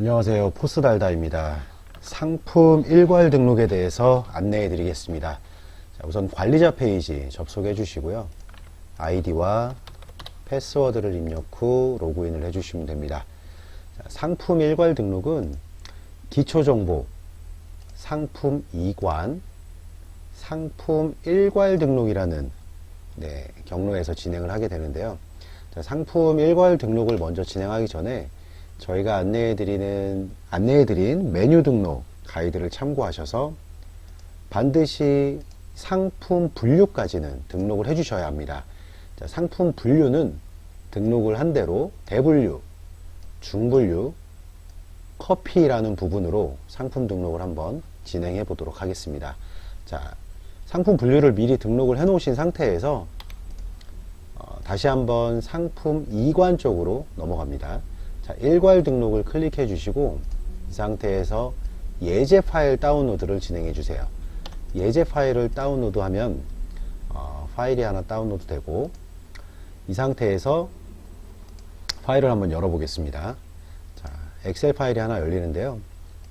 안녕하세요. 포스달다입니다. 상품 일괄 등록에 대해서 안내해 드리겠습니다. 자, 우선 관리자 페이지 접속해 주시고요. 아이디와 패스워드를 입력 후 로그인을 해 주시면 됩니다. 자, 상품 일괄 등록은 기초정보, 상품 이관, 상품 일괄 등록이라는 네, 경로에서 진행을 하게 되는데요. 자, 상품 일괄 등록을 먼저 진행하기 전에 저희가 안내해드리는, 안내해드린 메뉴 등록 가이드를 참고하셔서 반드시 상품 분류까지는 등록을 해주셔야 합니다. 자, 상품 분류는 등록을 한 대로 대분류, 중분류, 커피라는 부분으로 상품 등록을 한번 진행해 보도록 하겠습니다. 자, 상품 분류를 미리 등록을 해 놓으신 상태에서 어, 다시 한번 상품 이관 쪽으로 넘어갑니다. 자, 일괄 등록을 클릭해 주시고 이 상태에서 예제 파일 다운로드를 진행해 주세요. 예제 파일을 다운로드 하면 어, 파일이 하나 다운로드 되고 이 상태에서 파일을 한번 열어 보겠습니다. 자, 엑셀 파일이 하나 열리는데요.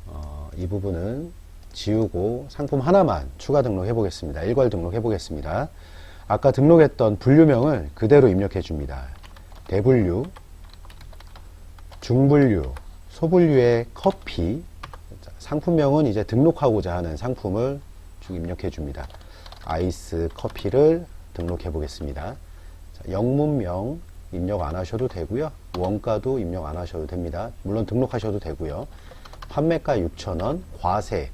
어, 이 부분은 지우고 상품 하나만 추가 등록해 보겠습니다. 일괄 등록해 보겠습니다. 아까 등록했던 분류명을 그대로 입력해 줍니다. 대분류, 중분류, 소분류의 커피, 자, 상품명은 이제 등록하고자 하는 상품을 쭉 입력해 줍니다. 아이스 커피를 등록해 보겠습니다. 자, 영문명 입력 안 하셔도 되고요. 원가도 입력 안 하셔도 됩니다. 물론 등록하셔도 되고요. 판매가 6,000원, 과세,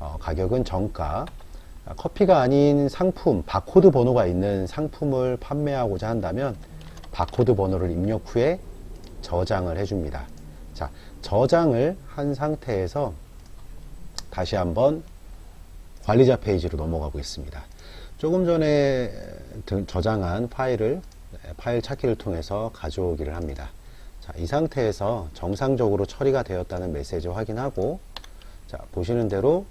어, 가격은 정가, 아, 커피가 아닌 상품, 바코드 번호가 있는 상품을 판매하고자 한다면 바코드 번호를 입력 후에 저장을 해줍니다. 자, 저장을 한 상태에서 다시 한번 관리자 페이지로 넘어가 보겠습니다. 조금 전에 등- 저장한 파일을 네, 파일 찾기를 통해서 가져오기를 합니다. 자, 이 상태에서 정상적으로 처리가 되었다는 메시지 확인하고 자, 보시는 대로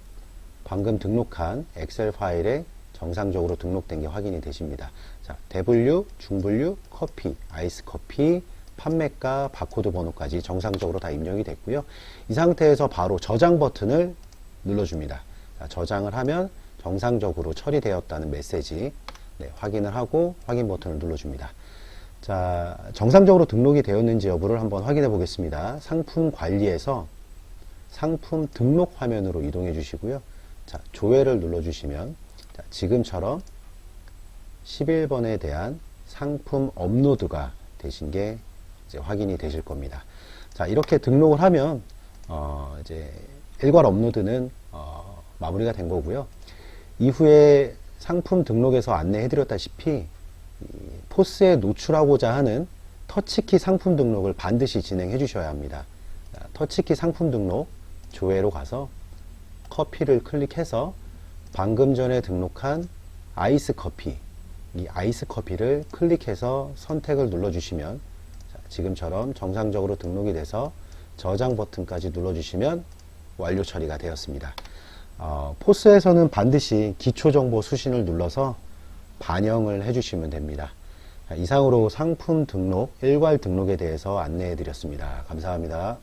방금 등록한 엑셀 파일에 정상적으로 등록된 게 확인이 되십니다. 자, 대분류, 중분류, 커피, 아이스 커피, 판매가, 바코드 번호까지 정상적으로 다 입력이 됐고요. 이 상태에서 바로 저장 버튼을 눌러줍니다. 자, 저장을 하면 정상적으로 처리되었다는 메시지 네, 확인을 하고 확인 버튼을 눌러줍니다. 자, 정상적으로 등록이 되었는지 여부를 한번 확인해 보겠습니다. 상품 관리에서 상품 등록 화면으로 이동해 주시고요. 자, 조회를 눌러 주시면 자, 지금처럼 11번에 대한 상품 업로드가 되신 게 이제 확인이 되실 겁니다. 자, 이렇게 등록을 하면 어, 이제 일괄 업로드는 어, 마무리가 된 거고요. 이후에 상품 등록에서 안내해 드렸다시피 이 포스에 노출하고자 하는 터치키 상품 등록을 반드시 진행해 주셔야 합니다. 자, 터치키 상품 등록 조회로 가서 커피를 클릭해서 방금 전에 등록한 아이스 커피 이 아이스 커피를 클릭해서 선택을 눌러 주시면 자, 지금처럼 정상적으로 등록이 돼서 저장 버튼까지 눌러주시면 완료 처리가 되었습니다. 어, 포스에서는 반드시 기초정보 수신을 눌러서 반영을 해주시면 됩니다. 자, 이상으로 상품 등록, 일괄 등록에 대해서 안내해 드렸습니다. 감사합니다.